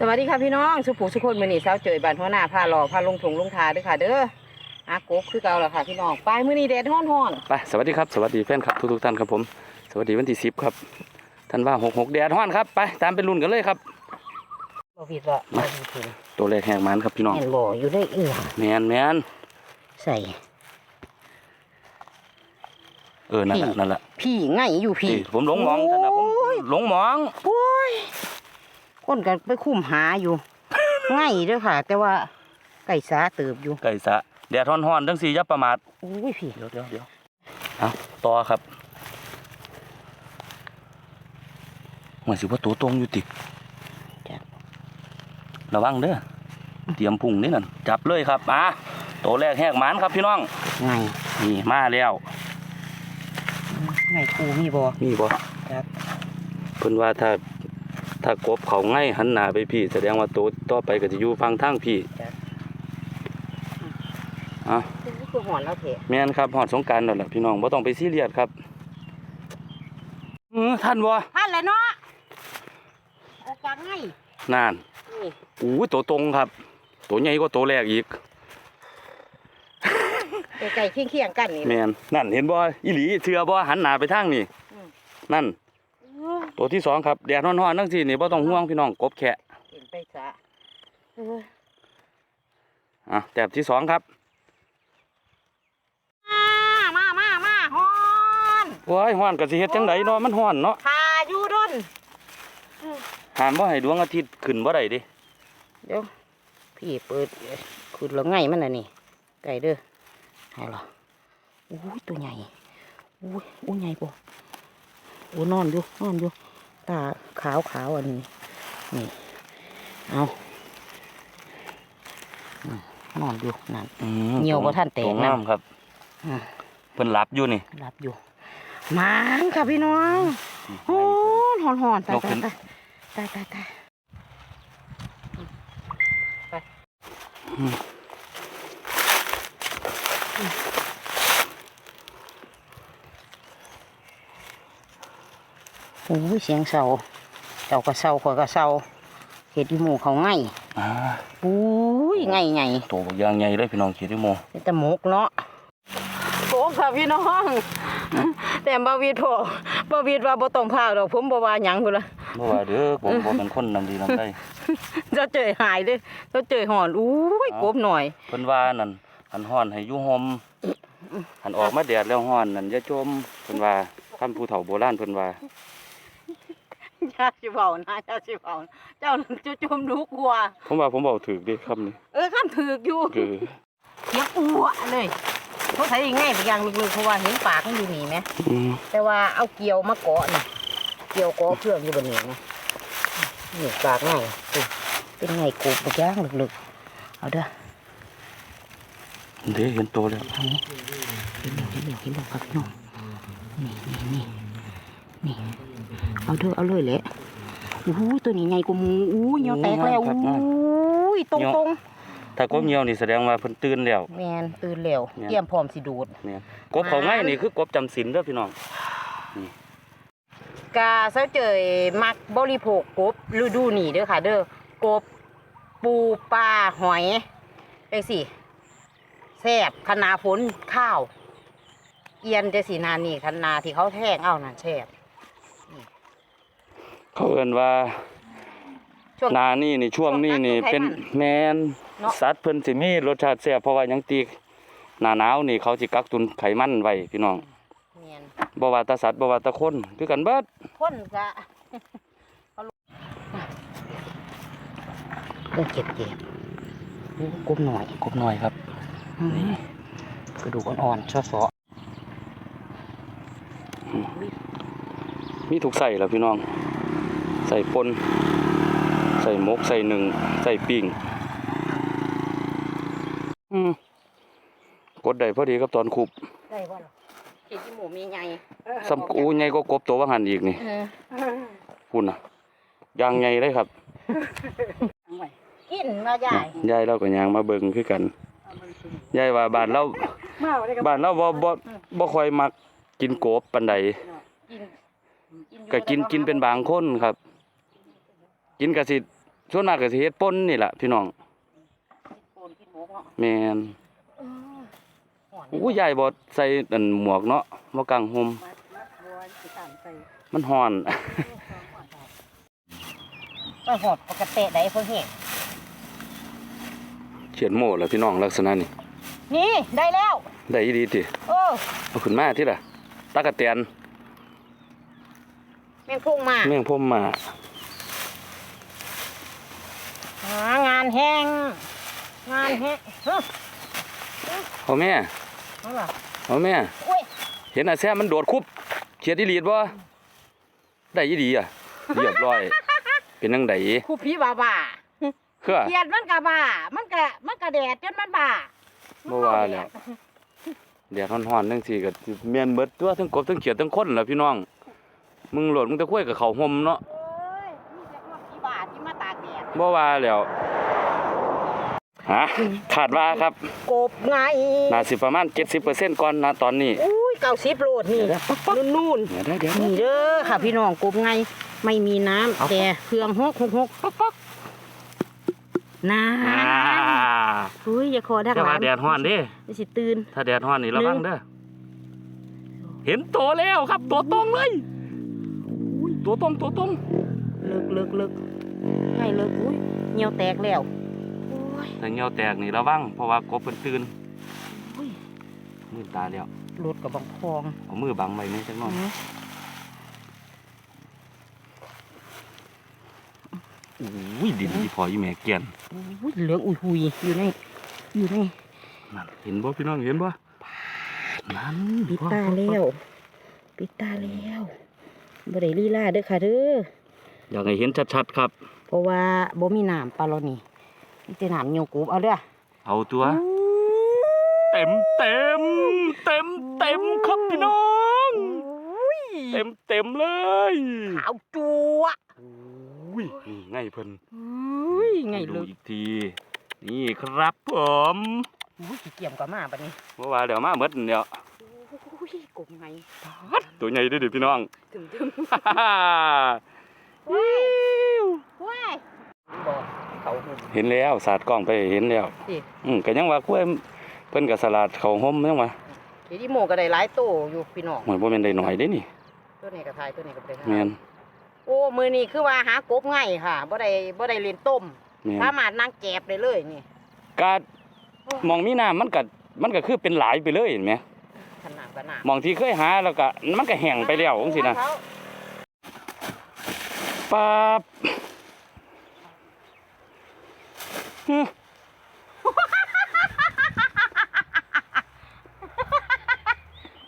สวัสดีค่ะพี่น้องสุภูสุคนมือนี่สาวเจยบ้านหัวหน้าพาหล่อพาลงถุงลงทาเด้วยค่ะ เด้ออากกคือเก่าแล้วค่ะพี่น้องปลายมือนี่แดดฮ้อนฮ้อนไปสวัสดีครับสวัสดีแฟนคลับทุกๆท่านครับผม สวัสดีวันที่สิบครับท่านว่าหกหกแดดฮ้อนครับไปตามไปรุ่นกันเลยครับบ่ผิดว่าบ่ผิดถึงตัวแรกแหกมันครับพี่น้องแม่นบ่อยู่ได้เอื้อแมนแมนใส่เออนั่นแหละนั่นแหละพี่ไงอยู่พี่พี่ผมหลงมองท่านนะผมโอ้ยหลงมองโอ้ย คนกันไปคุ้มหาอยู่ไงเด้อค่ะ แต่ว่าไก่สาเติบอยู่ไก่สะแดดฮ้อนฮ้อนๆทั้งสี่อยับประมาทอุ้ยพี่เดี๋ยวเดี๋ยวเดี๋ยวเอาต่อครับหัวสิว่าตัวตรงอยู่ติจ้ะระวังเด้อเตรียมพุ่งนี่นั่นจับเลยครับมาตัวแรกแหกมันครับพี่น้องไงนี่มาแล้วไงครูมีบ่นี่บ่ครับเพิ่นว่าถ้า ถ้ากบเขาง่ายหันหน้าไปพี่ แสดงว่าตัวต่อไปก็จะอยู่ฟังทางพี่อะนี่คือหอนแล้วเถอะแม่นครับฮอดสงกรารนั่นแหละพี่น้องบ่ต้องไปซีเรียสครับอือท่านบ่ท่านเลยเนาะออกจากไงนานนี่อู้ยตัวตรงครับ ตัวใหญ่กว่าตัวแรกอีกไก่เคียงๆกันนี่แม่นนั่นเห็นบ่อีหลีเชื่อบ่หันหน้าไปทางนี่อืมนั่น ตัวที่สองครับแดดร้อนๆจังซี่นี่บ่ต้องห่วงพี่น้องกบแค่เห็นไปซะเอออะแต้มที่สองครับมามามาฮอนว้ายฮ้อนก็สิเฮ็ดจังไดเนาะมันฮ้อนเนาะพาอยู่ดนห้ามบ่ให้ดวงอาทิตย์ขึ้นบ่ได้เดิเดี๋ยวพี่เปิดคุณแล้วไงมันน่ะนี่ไก่เด้อให้เหรออุ้ยตัวใหญ่อุ้ยอุ้ยใหญ่ปะอุ้ยนอนอยู่นอนอยู่ ตาขาวขาวๆอันนี้นี่เอาอืมนอนอยู่นั่นอืมเหี่ยวบ่ทันแตกตัวนะงามครับอืมเพิ่นหลับอยู่นี่รับอยู่หมางค่ะพี่น้องหอนหอนหอนตายยกขึ้ตายนตายตายตายตายไป โอ้ยเสียงเสาเจ้าก็เสาข่อยก็เสาเห็ดอยู่หมู่เขาง่ายอ่าอุ้ยง่ายไงตัวบักอย่างใหญ่เลยพี่น้องคิดดูโมเป็นตะมกเนาะโอ้ค่ะพี่น้อง แต่บาวีดพอบาวีดว่าบ่ต้องพาดอกผมบ่ว่าหยังพุ่นละบ่ว่าเด้อผมบ่เป็นคนนำดีนำได้เจะเจยหายเลยเจะเจยหอนอุ้ยกบหน่อยเพิ่นว่านั่นหันฮ้อนให้อยู่ห่มหันออกมาแดดแล้วฮ้อนนั่นอย่าจมเพิ่นว่าคำผู้เฒ่าโบราณเพิ่นว่า ยาสิเบานะยาสิเบาเจ้านั่นจะจมรู้กลัว ผมว่าผมเว้าถูกเดิคำนี้เออขั้นถือกอยู่คือเสียงอ้วเลยเขาใช้ง่ายไปอย่างลึกๆเพราะว่าเห็นปากมันอยู่นี่ไหมอืมแต่ว่าเอาเกี่ยวมาเกาะนี่เกี่ยวเกาะเครื่องอยู่บนนี้นะนี่ปากง่ายสิเป็นไงกบไปย่างลึกๆเอาเด้อเด้เห็นตัวแล้วเอาเห็นแล้วเห็นแล้วเห็นแล้วครับพี่น้องนี่นี่นี่นี่ เอาเด้อเอาเลยแหละอู้หูตัวนี้ใหญ่กว่าหมูอู้ยเหนียวแตกแล้วอู้ยตรงตรงถ้ากบเหี่ยวนี่แสดงว่าเพิ่นตื่นแล้วๆแมนตื่นแล้วแม่นเตรียมพร้อมสิดูดเนี่ยกบเขาง่ายนี่คือกบจำศีลเด้อพี่น้องกาเสาเจยมักบริโภคกบฤดูนี้เด้อค่ะ เด้อกบปูปลาหอยไปสิแซ่บคณาฝนข้าว เอียนจะสีนานี่คณาที่เขาแท่งเอานั่นแซ่บ เขาเอิ้นว่าช่วงหนานี่นี่ช่วงนี้นี่ช่วงนั้นเป็นช่วงไขมันแมนเนาะ สัตว์เพิ่นสิมีรสชาติแซ่บเพราะว่าหยังตีหน้าหนาวนี่เขาสิกักตุนไขมันไว้พี่น้องเนียนบ่ว่าแตาสัตว์บ่ว่าแตาคนคือกันเบิดคนกะเอาลูกเรื่องเก็บเก็บโอ้กบหน่อยกบน้อยครับนี่กระดูกอ่อนๆซอมีทุกใส่แล้วพี่น้อง ใส่ปนใส่หมก ใส่หนึ่ง ใส่ปิ้งอืมกดได้พอดีกับตอนคุบๆได้บ่ล่ะเห็ดที่หมูมีไงซ้ำอูใหญ่ก็กบตัวว่าหันอีกนี่เออพุ่นน่ะยางใหญ่เลยครับกินมาใหญ่ยายเราก็ยางมาเบิ่งคือกันยายว่าบ้านเรามาได้กับบ้านเราบ่บ่บ่ค่อยมักกินกบปานใดกินก็กินกินเป็นบางคนครับ กินก็สิส่วนมากก็สิเฮ็ดป่นนี่ล่ะพี่น้องโกนกินหมกเนาะแม่นเออห่อนอู้ยายบ่ใส่อันหมวกเนาะบ่กางห่มมัดมัดบัวสิตามใส่มันฮ้อน ก็หอดปกติได้เพิ่งเห็นเขียนโม่แล้วพี่น้องลักษณะนี้นี่ได้แล้ว ได้อีดีติเออเอาขึ้นมาที่ล่ะตะกะแตนแมงพุ่งมา แม่งพ่มมา หางานแห้งงานแห้งเฮ้ยเอาแม่เอาล่ะเอาแม่ อุ้ยเห็นอาแซ่มันโดดคุบเขียดอีหลีดบ่ได้อีดีอะเรียบร้อย เป็นจังไดครูพี่บ้าบ้าคือเกียดมันกะบ้า มันกะมันกะแดดจนมันบ้าบ่ว่าแล้วแดดร้อนๆจังซี่ก็สิแม่นเบิดตัวทั้งกบทั้งเขียดทั้งคนล่ะพี่น้อง มึงโหลดมึงตะคุยกับเขาห่มเนาะ บ่ว่าแล้วฮะคาดว่าครับกบไงน่าสิประมาณ 70%ก่อนนะตอนนี้อุ้ยเก้าสิบโลดนี่นู่นเดี๋ยวเดี๋ยวๆนี่เด้อค่ะพี่น้องกบไงไม่มีน้ำแต่เครื่องหกหกหกป๊อกป๊อกน้อ่าำอุ้ยอย่าขอดักแต่ว่าแดดร้อนเด้จะสิตื่นถ้าแดดร้อนนี่ระวังเด้อเห็นตัวแล้วครับตัวตรงเลยอุ้ยตัวตรงตัวตรงเลิกเลิกเลิก ให้เลิกอุ้ยเหี่ยวแตกแล้วโอ้ยถ้าเงี้ยวแตกนี่ระวังเพราะว่ากบเพิ่นตื่นอุ้ยมือตาแล้วรถกับบังพองเอามือบังไว้นี่จักหน่อยอุ้ยดินที่พออยู่แม่เกียนอุ้ยเหลืองอุ้ยหุยอยู่ในอยู่ในนั่นเห็นบ่พี่น้องเห็นบ่นั่นปิดตาแล้วปิดตาแล้วบ่ได้ลีลาเด้อค่ะเด้ออยากให้เห็นชัดๆครับ เพราะว่าบ่มีน้ำปลาโลนี่มีแต่น้ำโยกูบเอาเด้อเอาตัว เต็มเต็มเต็มเต็มครับพี่น้องอุ้ยเต็มเต็มเลยขาวจัวอุ้ยนี่ไงเพิ่นอุ้ยไงให้เลดูยอีกที นี่ครับผมอุ้ยขี้เกียมกับมาบัดนี้เมื่อวานเดี๋ยวมาเบิดเดี๋ยวอุ้ยกบไงตัวใหญ่เด้วยเดี๋ยวพี่น้องถึงถึง เขาหุ่มเห็นแล้วสาดกล้องไปเห็นแล้วสิอืมก็ยังว่ากล้วยเพิ่นกับสลัดเขาห่มยังว่าเดี๋ยวที่โมก็ได้หลายโตอยู่พี่น้องเหมือนบ่แม่นได้หน่อยเด้นี่ตัวนี้ก็ทายตัวนี้ก็บ่ได้ทายแม่นโอ้มือนี้คือว่าหากบง่ายค่ะบ่ได้บ่ได้เล่นต้มแม่นสามารถนั่งแกบได้เลยนี่กาหมองมีน้ำมันก็มันก็คือเป็นหลายไปเลยเห็นไหมขนาดขนาดหมองที่เคยหาแล้วก็มันก็แห้งไปแล้วจังซี่นะปั๊บ ฮึ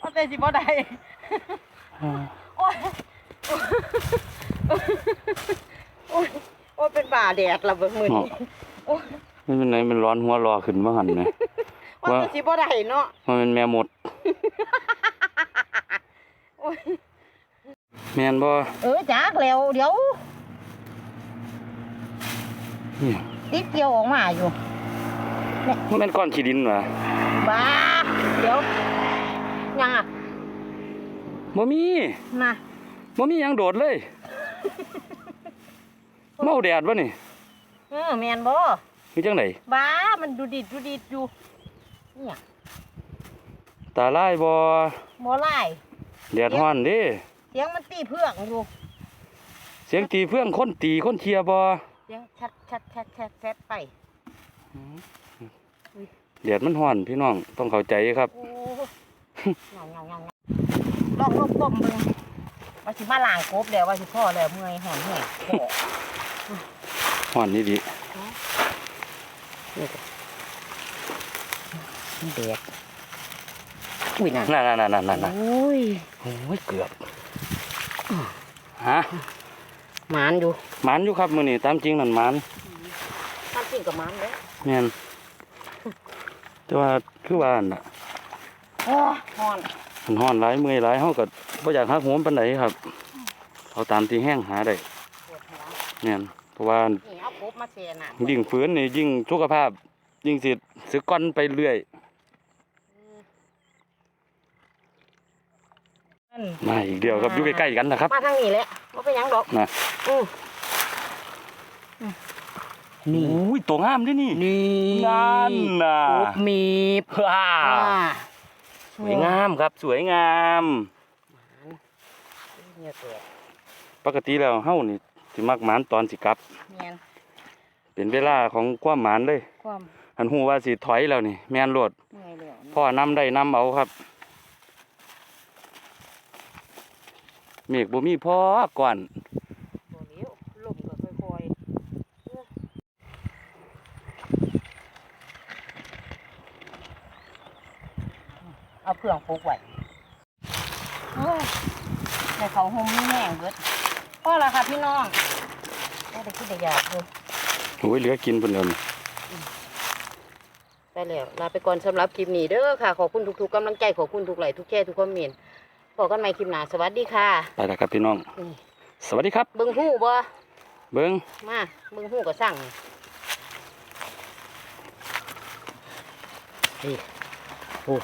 ว่าแต่สิบ่ได้โอ้ยโอ้ยโอ้ยเป็นบ่าแดดละเบิ่งมื้อนี้โอ้ยมันเป็นไหนมันร้อนหัวรอขึ้นมาหั่นแหมว่าแต่สิบ่ได้เนาะมันเป็นแม่มดโอ้ยแม่นบ่เออจักแล้วเดี๋ยวนี่ ติดเกี่ยวออกมาอยู่มันเป็นก้อนขี้ดินวะบ้าเดี๋ยวยังอะบ่มีนะบ่มีหยังโดดเลยเมาแดดบ่นี่เออแมนบ่มีจังไดบ้ามันดูดิดดูดิดอยู่เนี่ยตาลายบ่บ่ไล่แดดร้อนเด้เสียงมันตีเพื่องอยู่เสียงตีเพื่องคนตีคนเชียร์บ่เสี ยงชัดชัดชัดชัดชัดไปแดดมันร้อนพี่น้องต้องเข้าใจครับโอ้เงาเงาเงาเงาลองลบต้มเบิ่งว่าสิมาล้างกบแล้วว่าสิพ่อแล้วเมื่อยหอนแห้งโอ้ร้อนนี่ดินี่ก็แดดอุ้ยน่ะนั่นๆๆๆๆโอ้ยโอ้ยเกือบฮะ หมานอยู่หมันอยู่ครับมื้อนี้ตามจริงนั่นหมันทำจริงกับหมานเลยแม่นแต่ว่าคือว่านั่นน่ะโอ้ยหอนมันร้อนหลายเมื่อยหลายเฮาก็บ่อยากหักโหมปานใดครับเอาตามที่แห้งหาได้ปวดหัวแม่นเพราะว่านี่เอากบมาเสียน่ะยิ่งฝืนนี่ยิ่งสุขภาพ ยิ่งสิสึกก้อนไปเรื่อย นั่นมาอีกเดียวครับอยู่ใกล้ๆกันนะครับ มาทางนี้แหละว่าเป็นหยังดอกนะอือปนี่ อุ้ยตัวงามเด้นี่นี่นั่นน่ะกบมีบว้าอ่าสวยงามครับสวยงาม เนี่ยตัวปกติแล้วเฮานี่สิมักหมานตอนสิกลับเมียนเป็นเวลาของความหมานเลยความหันฮู้ว่าสิถอยแล้วนี่ แม่นโลดเมื่อยแล้วพ่อนำได้นำเอาครับ เมฆบ่มีพ่อก่อนบ่เลี้ยวลมก็ค่อยๆเอาเพื่องปลูกไว้โอ้ยแต่เขาห่มนี่แห้งเบิดพอแล้วค่ะพี่น้องได้แต่คิดได้อยากดูโอ้ยเหลือกินเพิ่นเดิมได้แล้วลาไปก่อนสำหรับคลิปนี้เด้อค่ะ ขอบคุณทุกๆกำลังใจขอบคุณทุกไลค์ทุกแชร์ทุกคอมเมนต์ พบกันใหม่คลิปหน้าสวัสดีค่ะ ไปแล้วครับพี่น้อง นี่สวัสดีครับ เบิ่งหู้บ่เบิ่งมาเบิ่งหู้ก็สั่งนี่นี่โอ้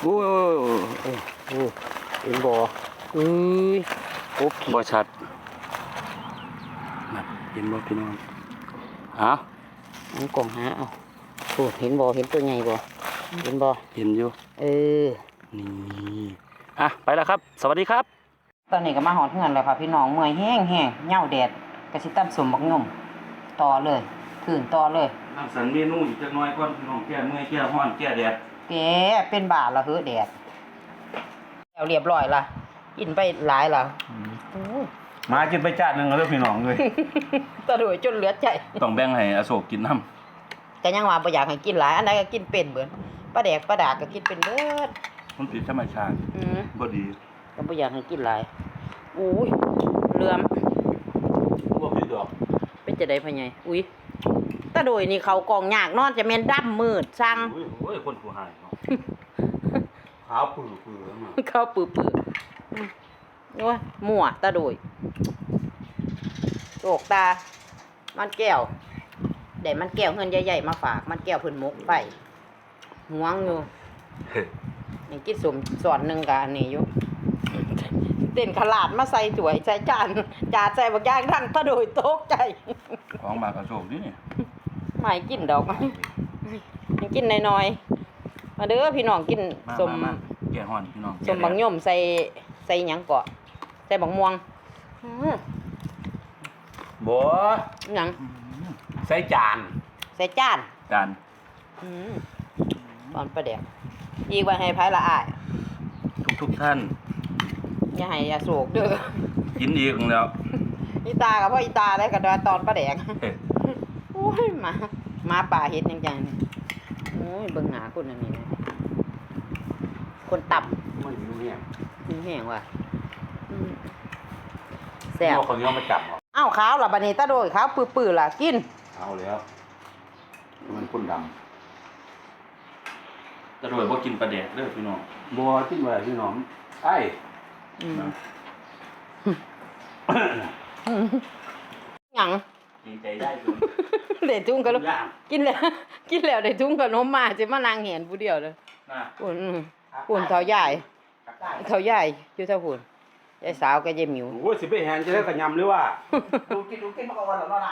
โอ้ยโอ้โอ้เห็นบ่อุ้ยกบบ่ชัดนั่นเห็นบ่พี่น้องเอ้าอันกล่องหาเอาโอ้เห็นบ่เห็นตัวใหญ่บ่เห็นบ่เห็นอยู่ เออ นี่ อะไปแล้วครับ สวัสดีครับ ตอนนี้ก็มาหอดเฮือนแล้วค่ะพี่น้องเมื่อยแห้งแห้งเหย้าแดดกระสิตั้มสมบักยมต่อเลยคืนต่อเลยน้ำสันเมนูอีกจักหน่อยก่อนพี่น้องแก้เมื่อยแก้ร้อนแก้แดดแกเป็นบาทละเฮ้อแดดแล้วเรียบร้อยละกินไปหลายละโอ้ยมากินไปจานหนึงแล้วเด้อพี่น้องเลย ตะโดยจนเหลือใจ ต้องแบ่งให้อโศกกินน้แต่ยังว่าบ่อยากให้กินหลาย อันใดก็กินเป็นเบิดปลาแดกปลาดากก็กินเป็นเบิดำ มันผิดธรรมชาติอืมบ่ดีก็บ่อยากให้กินหลายอุ้ยเหลื่อมบ่ผิดดอกเป็นจะได้พะไงอุ้ยตะโดยนี่เขากองยากนอนจะแม่นดำมืดสั่งโอ้ยโอ้ยคนผู้หายเนาะขาวปื้อๆมาเข้าปื้อๆอืมโอ้ยมั่วตะโดยโอกตา มันแก้วได้มันแก้วเงินใหญ่ๆมาฝาก มันแก้วเพิ่นมกไปห่วงอยู่ นี่กินสมสอนหนึ่งกะอันนี้อยู่เต้นขลาดมาใส่ถ้วยใส่จานจานใส่บักย่างทั้งตะโดยโต๊กใจของมากระโศกดินี่ไม่กินดอกยังกินน้อยๆมาเด้อพี่น้องกินสมแก่ฮ้อนพี่น้องสมบังยมใส่ใส่หยังเกาะใส่บักม่วงอื้อบ่หยังใส่จาน ใส่จานจานอื้อ ตอนประเดี๋ยวอีกไว้ให้ไผละอายทุกๆท่าน อย่าให้ยาโศกเด้อ กินอีกแล้ว อีตากับพ่ออีตาได้กับตอนประแดงเฮ้ยโอ้ยหมาหมาป่าเฮ็ดยังไงนี่โอ้ยเบิ่งหน้าคนอันนี้นะคนต่มันอยู่เนี่ยำนี่แห้งว่ะอืมแซ่บเอาคนนี้เอามาจับเหรออ้าวขาวล่ะบัดนี้ตาโดยขาวปื้อๆล่ะกิน เอาแล้ว มันคนดำ ตะโดยบ่กินปลาแดกเด้อพี่น้องบ่กินว่าพี่น้องไอ้อืมหยังดีใจได้คือเด็ดทุ่งขนมย่างกินแล้ว กินแล้วได้ทุ่งขนมมาสิมานั่งเห็นผู้เดียวเลยนะปุ่นอืมปุ่นเท่าใหญ่เท่าใหญ่อยู่เท่าหุ่นยายสาวกับยายหมิว โอ้ยสิไปแหนจะได้กระยำหรือว่า ดูกินดูกินมาก่อนแล้วเนาะ